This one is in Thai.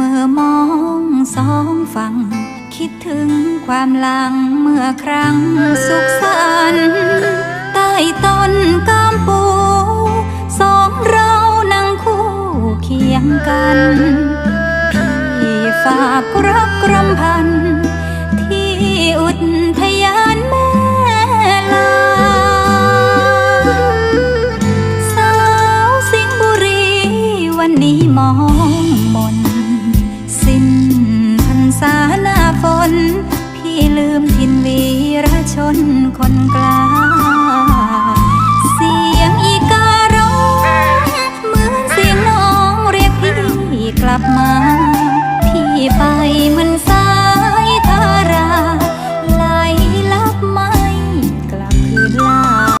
เมื่อมองสองฝั่ง คิดถึงความหลังเมื่อครั้งสุขสันต์ใต้ต้นกามปู สองเรานั่งคู่เคียงกันพี่ฝากรักกรำพัน ที่อุทยานแม่ลาสาวสิงห์บุรีวันนี้มอง ลืมทินวีรชนคนกลาเสียงอีการ้องเหมือนเสียงน้องเรียกพี่กลับมา